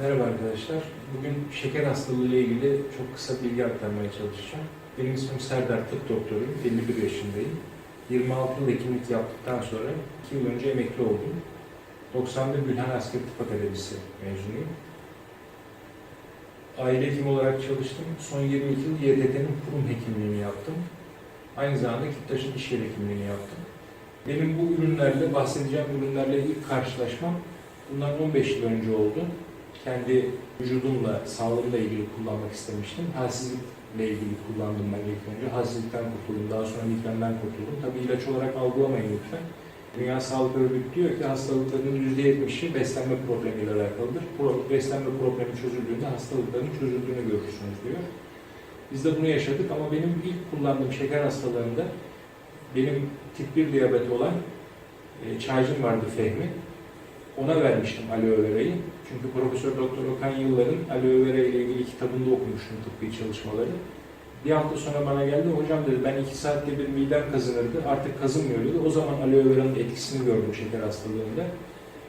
Merhaba arkadaşlar. Bugün şeker hastalığı ile ilgili çok kısa bilgi aktarmaya çalışacağım. Benim ismim Serdar, tıp doktoruyum. 51 yaşındayım. 26 yıl hekimlik yaptıktan sonra 2 yıl önce emekli oldum. 91 Gülhan Asker Tıp Akademisi mezunuyum. Aile hekim olarak çalıştım. Son 22 yıl YDT'nin kurum hekimliğini yaptım. Aynı zamanda Kiptaş'ın iş yeri hekimliğini yaptım. Benim bu ürünlerle, bahsedeceğim ürünlerle ilk karşılaşmam bundan 15 yıl önce oldu kendi vücudumla, sağlığımla ilgili kullanmak istemiştim. Halsizlikle ilgili kullandım ben ilk önce. Halsizlikten kurtuldum, daha sonra migrenden kurtuldum. Tabii ilaç olarak algılamayın lütfen. Dünya Sağlık Örgütü diyor ki hastalıkların %70'i beslenme problemiyle alakalıdır. Pro- Beslenme problemi çözüldüğünde hastalıkların çözüldüğünü görürsünüz diyor. Biz de bunu yaşadık ama benim ilk kullandığım şeker hastalığında benim tip 1 diyabeti olan e, çaycım vardı Fehmi. Ona vermiştim aloe verayı. Çünkü Profesör Doktor Okan Yıllar'ın aloe vera ile ilgili kitabında okumuştum tıbbi çalışmaları. Bir hafta sonra bana geldi, hocam dedi ben iki saatte bir midem kazınırdı, artık kazınmıyor dedi. O zaman aloe vera'nın etkisini gördüm şeker hastalığında.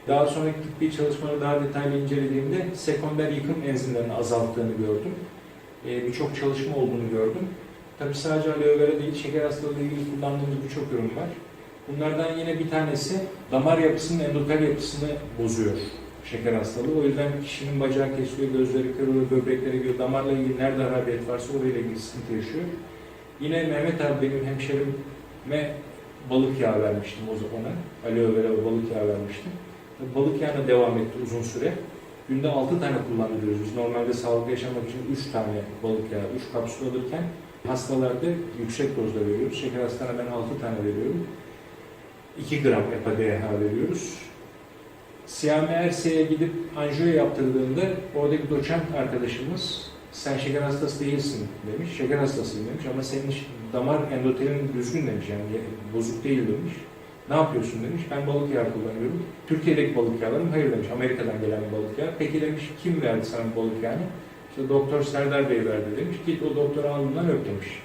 Daha sonraki tıbbi çalışmaları daha detaylı incelediğimde sekonder yıkım enzimlerini azalttığını gördüm. Ee, birçok çalışma olduğunu gördüm. Tabii sadece aloe vera değil, şeker hastalığı ile ilgili kullandığımız birçok ürün var. Bunlardan yine bir tanesi damar yapısının endotel yapısını bozuyor şeker hastalığı. O yüzden kişinin bacağı kesiliyor, gözleri kırılıyor, böbrekleri gidiyor. Damarla ilgili nerede harabiyet varsa orayla ilgili sıkıntı yaşıyor. Yine Mehmet abi benim hemşerime balık yağı vermiştim o zaman. Aloe vera ve balık yağı vermiştim. Balık yağına devam etti uzun süre. Günde 6 tane kullanıyoruz. Biz normalde sağlıklı yaşamak için 3 tane balık yağı, 3 kapsül alırken hastalarda yüksek dozda veriyoruz. Şeker hastana ben 6 tane veriyorum. 2 gram EPA-DH veriyoruz. Erse'ye gidip anjiyo yaptırdığında oradaki doçent arkadaşımız sen şeker hastası değilsin demiş. Şeker hastasıyım demiş ama senin damar endotelin düzgün demiş yani bozuk değil demiş. Ne yapıyorsun demiş. Ben balık yağı kullanıyorum. Türkiye'deki balık yağlarım hayır demiş. Amerika'dan gelen balık yağı. Peki demiş kim verdi sana balık yağını? İşte doktor Serdar Bey verdi demiş. Git o doktoru alnından öp demiş.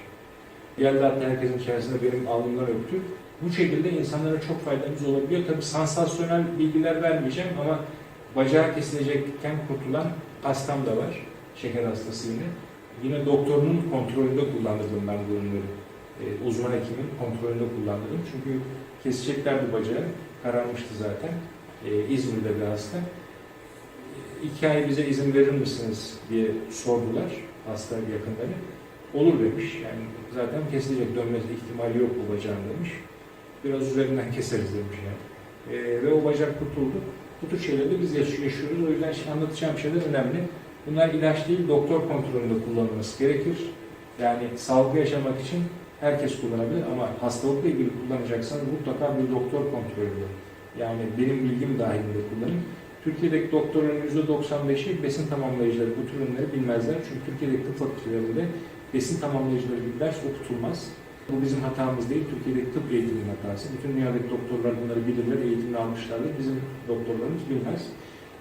Geldi hatta herkesin içerisinde benim alnımdan öptü. Bu şekilde insanlara çok faydamız olabiliyor. Tabi sansasyonel bilgiler vermeyeceğim ama bacağı kesilecekken kurtulan hastam da var. Şeker hastası yine. Yine doktorunun kontrolünde kullandırdım ben bu ürünleri. Ee, uzman hekimin kontrolünde kullandırdım. Çünkü keseceklerdi bacağı. Kararmıştı zaten. Ee, İzmir'de bir hasta. Ee, İki ay bize izin verir misiniz diye sordular hasta yakınları. Olur demiş. Yani zaten kesilecek dönmesi ihtimali yok bu bacağın demiş. Biraz üzerinden keseriz demiş yani. Ee, ve o bacak kurtuldu. Bu tür şeyleri biz yaş- yaşıyoruz. O yüzden anlatacağım şeyler önemli. Bunlar ilaç değil, doktor kontrolünde kullanılması gerekir. Yani sağlıklı yaşamak için herkes kullanabilir ama hastalıkla ilgili kullanacaksanız mutlaka bir doktor kontrolünde. Yani benim bilgim dahilinde kullanın. Türkiye'deki doktorların %95'i besin tamamlayıcıları bu tür ürünleri bilmezler. Çünkü Türkiye'deki tıp fakültelerinde besin tamamlayıcıları gibi ders okutulmaz. Bu bizim hatamız değil, Türkiye'deki tıp eğitiminin hatası. Bütün dünyadaki doktorlar bunları bilirler, eğitimini almışlardır. Bizim doktorlarımız bilmez.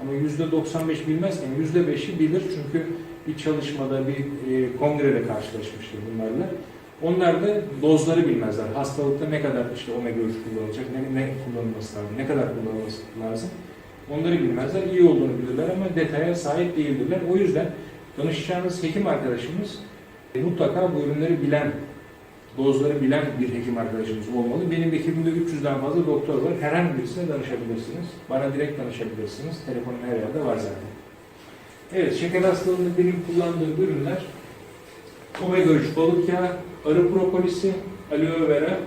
Ama %95 bilmezken %5'i bilir çünkü bir çalışmada, bir e, kongrede karşılaşmıştır bunlarla. Onlar da dozları bilmezler. Hastalıkta ne kadar işte omega 3 kullanılacak, ne, ne kullanılması lazım, ne kadar kullanılması lazım. Onları bilmezler. iyi olduğunu bilirler ama detaya sahip değildirler. O yüzden danışacağınız hekim arkadaşımız e, mutlaka bu ürünleri bilen, dozları bilen bir hekim arkadaşımız olmalı. Benim ekibimde 300'den fazla doktor var. Herhangi birisine danışabilirsiniz. Bana direkt danışabilirsiniz. Telefonum her yerde var zaten. Evet, şeker hastalığında benim kullandığım ürünler omega 3 balık yağı, arı propolisi, aloe vera,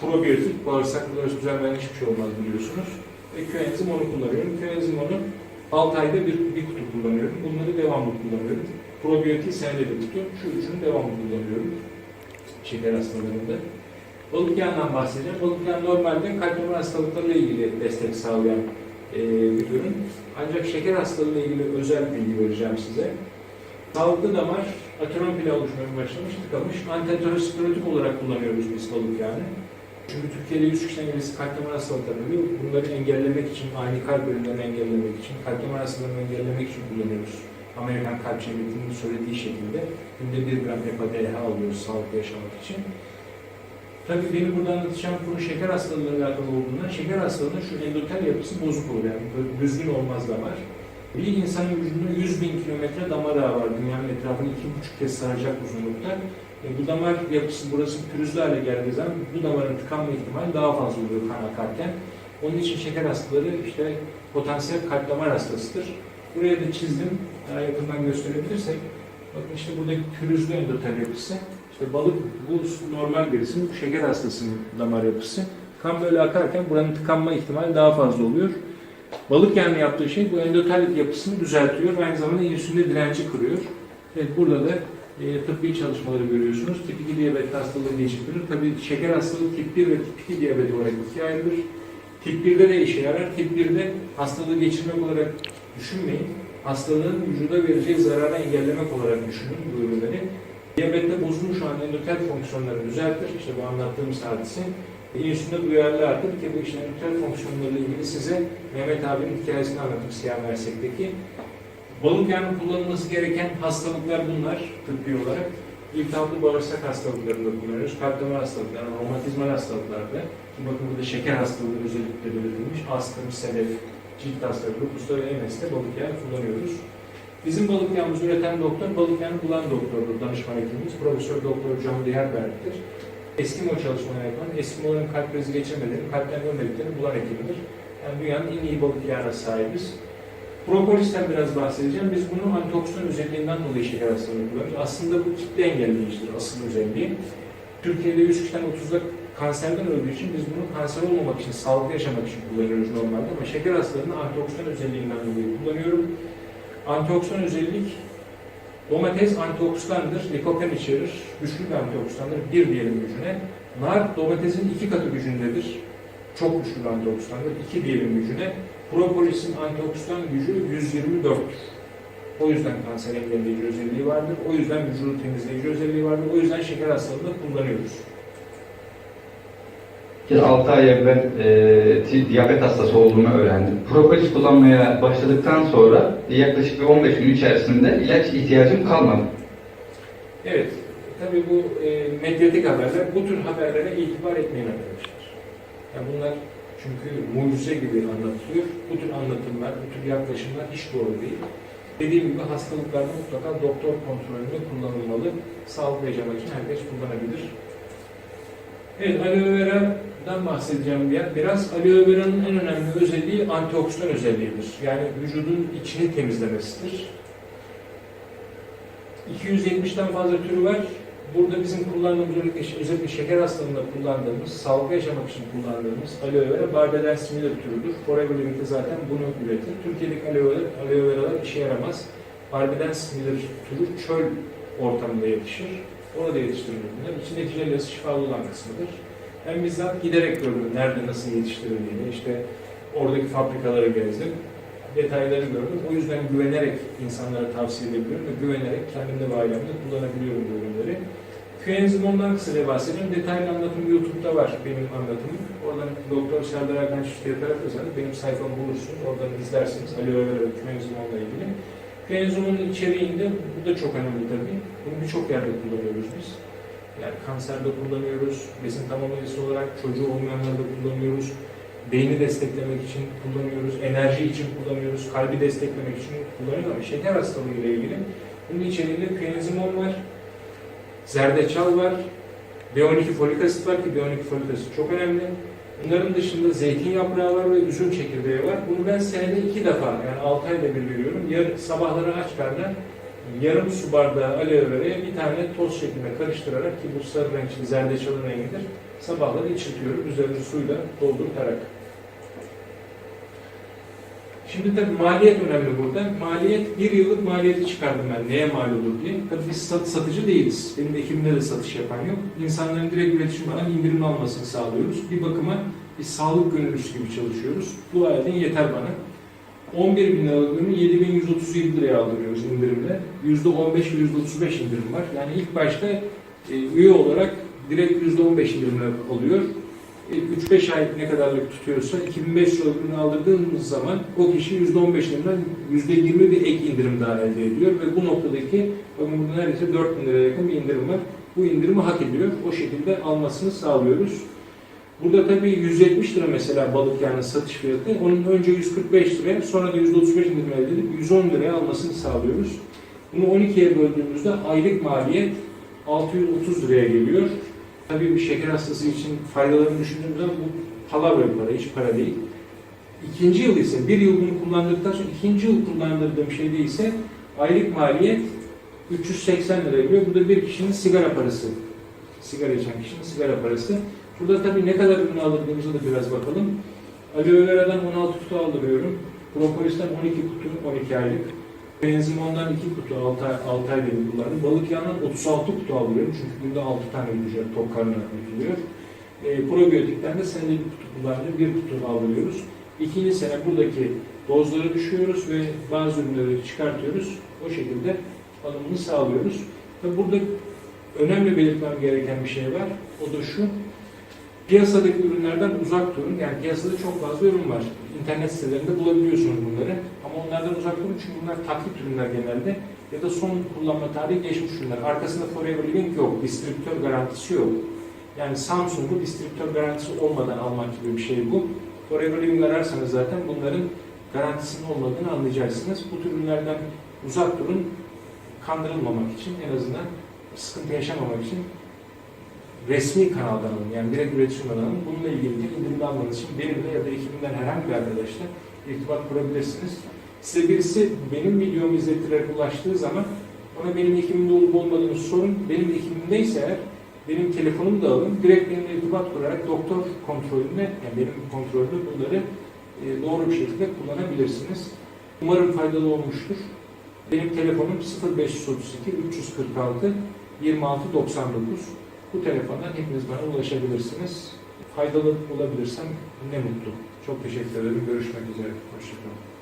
probiyotik, bağırsaklarınız düzenleyen hiçbir şey olmaz biliyorsunuz. Ve coenzim onu kullanıyorum. Coenzim onu 6 ayda bir, bir kutu kullanıyorum. Bunları devamlı kullanıyorum. Probiyotik senede bir kutu. Şu üçünü devamlı kullanıyorum. Şeker hastalığında. Balık yağından bahsedeceğim. Balık yağı normalde kalp damar hastalıklarıyla ilgili destek sağlayan e, bir ürün. Ancak şeker hastalığıyla ilgili özel bilgi vereceğim size. Sağlıklı damar ateron pili oluşmaya başlamış, tıkamış. Antiaterosklerotik olarak kullanıyoruz biz balık yağını. Çünkü Türkiye'de 100 kişiden birisi kalp damar hastalıkları oluyor. Bunları engellemek için, ani kalp ölümlerini engellemek için, kalp damar hastalarını engellemek için kullanıyoruz. Amerikan Kalp Cemiyeti'nin söylediği şekilde günde 1 gram EPA-DH alıyoruz sağlıklı yaşamak için. Tabii benim burada anlatacağım konu şeker hastalığıyla alakalı olduğundan şeker hastalığında şu endotel yapısı bozuk olur yani düzgün olmaz damar. Bir insanın vücudunda 100 bin kilometre damar ağı var. Dünyanın etrafını iki buçuk kez saracak uzunlukta. E, bu damar yapısı burası pürüzlü hale geldiği zaman bu damarın tıkanma ihtimali daha fazla oluyor kan akarken. Onun için şeker hastaları işte potansiyel kalp damar hastasıdır. Buraya da çizdim. Daha yakından gösterebilirsek. Bakın işte buradaki pürüzlü endotel yapısı. İşte balık bu normal birisinin, bu şeker hastasının damar yapısı. Kan böyle akarken buranın tıkanma ihtimali daha fazla oluyor. Balık yani yaptığı şey bu endotel yapısını düzeltiyor. Aynı zamanda insülin direnci kırıyor. Evet, burada da e, tıbbi çalışmaları görüyorsunuz. Tip 2 diyabet hastalığı geçirilir. Tabii şeker hastalığı tip 1 ve tip 2 diyabet olarak ikiye ayrılır. Tip 1'de de işe yarar. Tip 1'de hastalığı geçirmek olarak düşünmeyin. Hastalığın vücuda vereceği zararı engellemek olarak düşünün bu ürünleri. Diyabette bozulmuş olan endotel fonksiyonları düzeltir. İşte bu anlattığımız hadise. İnsüline duyarlı arttır ki bu işte endotel fonksiyonlarıyla ilgili size Mehmet abinin hikayesini anlatayım siyah mersekteki. Balık yağının kullanılması gereken hastalıklar bunlar tıbbi olarak. İltihaplı bağırsak hastalıklarında kullanıyoruz. Kalp damar hastalıklarında, romatizmal hastalıklarda. Bakın burada şeker hastalığı özellikle belirtilmiş. Astım, sedef, cilt hastalığı, usta ve MS'de balık yağı kullanıyoruz. Bizim balık yağımızı üreten doktor, balık yağını bulan doktordur, danışman hekimimiz. Profesör Doktor John Dierberg'tir. Eskimo çalışmaları yapan, Eskimo'ların kalp krizi geçirmelerini, kalpten ölmediklerini bulan hekimdir. Yani dünyanın en iyi balık yağına sahibiz. Propolisten biraz bahsedeceğim. Biz bunu antioksidan özelliğinden dolayı şeker hastalığını kullanıyoruz. Aslında bu kitle engelleyicidir asıl özelliği. Türkiye'de 100 kişiden 30'da kanserden öldüğü için biz bunu kanser olmamak için, sağlıklı yaşamak için kullanıyoruz normalde ama şeker hastalığını antioksidan özelliğinden dolayı kullanıyorum. Antioksidan özellik domates antioksidandır, likopen içerir, güçlü bir antioksidandır bir diyelim gücüne. Nar domatesin iki katı gücündedir. Çok güçlü bir antioksidandır, iki diyelim gücüne. Propolisin antioksidan gücü 124'tür. O yüzden kanser engelleyici özelliği vardır. O yüzden vücudu temizleyici özelliği vardır. O yüzden şeker hastalığında kullanıyoruz. 6 ay evvel e, diyabet hastası olduğumu öğrendim. Propolis kullanmaya başladıktan sonra yaklaşık bir 15 gün içerisinde ilaç ihtiyacım kalmadı. Evet, tabii bu e, medyatik haberler, bu tür haberlere itibar etmeyin arkadaşlar. Yani bunlar çünkü mucize gibi anlatılıyor. Bu tür anlatımlar, bu tür yaklaşımlar hiç doğru değil. Dediğim gibi hastalıklarda mutlaka doktor kontrolünde kullanılmalı. Sağlıklı yaşamak için herkes kullanabilir. Evet, aloe vera'dan bahsedeceğim bir Biraz aloe vera'nın en önemli özelliği antioksidan özelliğidir. Yani vücudun içini temizlemesidir. 270'ten fazla türü var. Burada bizim kullandığımız özellikle, şeker hastalığında kullandığımız, sağlıklı yaşamak için kullandığımız aloe vera Barbeden similar türüdür. Forever Limited zaten bunu üretir. Türkiye'deki aloe, vera, aloe veralar işe yaramaz. Barbeden similar türü çöl ortamında yetişir. Orada yetiştirilir bunlar. İçindeki jelesi şifalı olan kısmıdır. Ben bizzat giderek gördüm nerede nasıl yetiştirildiğini. İşte oradaki fabrikaları gezdim detayları gördüm. O yüzden güvenerek insanlara tavsiye edebiliyorum ve güvenerek kendimde ve ailemde kullanabiliyorum bu ürünleri. Küenzim ondan kısaca bahsedeceğim. Detaylı anlatım YouTube'da var benim anlatımım. Oradan Doktor Serdar Erkan Fizyoterapist yazarız. Benim sayfamı bulursunuz. Oradan izlersiniz. Aloe vera ve küenzimonla ilgili. Küenzimonun içeriğinde bu da çok önemli tabii. Bunu birçok yerde kullanıyoruz biz. Yani kanserde kullanıyoruz, besin tamamlayıcısı olarak çocuğu olmayanlarda kullanıyoruz beyni desteklemek için kullanıyoruz, enerji için kullanıyoruz, kalbi desteklemek için kullanıyoruz ama şeker hastalığı ile ilgili bunun içeriğinde küenzimon var, zerdeçal var, B12 folik asit var ki B12 folik asit çok önemli. Bunların dışında zeytin yaprağı var ve üzüm çekirdeği var. Bunu ben senede iki defa yani altı ayda bir veriyorum. Yar, sabahları aç karnına yarım su bardağı aloe vera'ya bir tane toz şeklinde karıştırarak ki bu sarı renkli zerdeçalın rengidir. Sabahları içirtiyorum. Üzerine suyla doldurtarak. Şimdi tabii maliyet önemli burada. Maliyet, bir yıllık maliyeti çıkardım ben. Neye mal olur diye. Tabii biz sat, satıcı değiliz. Benim ekibimde de satış yapan yok. İnsanların direkt üretişim alan indirim almasını sağlıyoruz. Bir bakıma biz sağlık gönüllüsü gibi çalışıyoruz. Bu ayetin yeter bana. 11 bin liralık ürünü 7137 liraya aldırıyoruz indirimle. %15 ve %35 indirim var. Yani ilk başta e, üye olarak direkt %15 indirimle alıyor. 3-5 ay ne kadarlık tutuyorsa 2500 lira ürünü aldırdığımız zaman o kişi %15 indirimden %20 bir ek indirim daha elde ediyor ve bu noktadaki bakın burada neredeyse 4000 liraya yakın bir indirim var. Bu indirimi hak ediyor. O şekilde almasını sağlıyoruz. Burada tabii 170 lira mesela balık yağının satış fiyatı. Onun önce 145 liraya sonra da %35 indirim elde edip 110 liraya almasını sağlıyoruz. Bunu 12'ye böldüğümüzde aylık maliyet 630 liraya geliyor. Tabii bir şeker hastası için faydalarını düşündüğümüzde bu palavra bir para, hiç para değil. İkinci yıl ise, bir yıl bunu kullandıktan sonra ikinci yıl kullandırdığım şeyde ise aylık maliyet 380 lira geliyor. Bu da bir kişinin sigara parası. Sigara içen kişinin sigara parası. Burada tabii ne kadar ürün aldırdığımıza da biraz bakalım. Aloe vera'dan 16 kutu aldırıyorum. Propolis'ten 12 kutu, 12 aylık. Benzimon'dan 2 kutu, 6 ay, 6 ay benim kullandım. Balık yağından 36 kutu aldırıyorum. Çünkü günde 6 tane yiyeceğim, tok karnına yutuluyor. E, probiyotikten de senede bir kutu kullandım, bir kutu aldırıyoruz. İkinci sene buradaki dozları düşüyoruz ve bazı ürünleri çıkartıyoruz. O şekilde alımını sağlıyoruz. Ve burada önemli belirtmem gereken bir şey var. O da şu. Piyasadaki ürünlerden uzak durun. Yani piyasada çok fazla ürün var. İnternet sitelerinde bulabiliyorsunuz bunları. Ama onlardan uzak durun çünkü bunlar taklit ürünler genelde. Ya da son kullanma tarihi geçmiş ürünler. Arkasında Forever Living yok. Distribütör garantisi yok. Yani Samsung'u distribütör garantisi olmadan almak gibi bir şey bu. Forever Living ararsanız zaten bunların garantisinin olmadığını anlayacaksınız. Bu tür ürünlerden uzak durun. Kandırılmamak için en azından sıkıntı yaşamamak için resmi kanaldan alın. Yani direkt üreticiden alın. Bununla ilgili de indirimli almanız için benimle ya da ekibimden herhangi bir arkadaşla irtibat kurabilirsiniz. Size birisi benim videomu izlettirerek ulaştığı zaman ona benim ekibimde olup olmadığını sorun. Benim ekibimdeyse eğer benim telefonumu da alın. Direkt benimle irtibat kurarak doktor kontrolünde, yani benim kontrolümde bunları e, doğru bir şekilde kullanabilirsiniz. Umarım faydalı olmuştur. Benim telefonum 0532 346 2699. Bu telefondan hepiniz bana ulaşabilirsiniz. Faydalı olabilirsem ne mutlu. Çok teşekkür ederim. Görüşmek üzere. Hoşçakalın.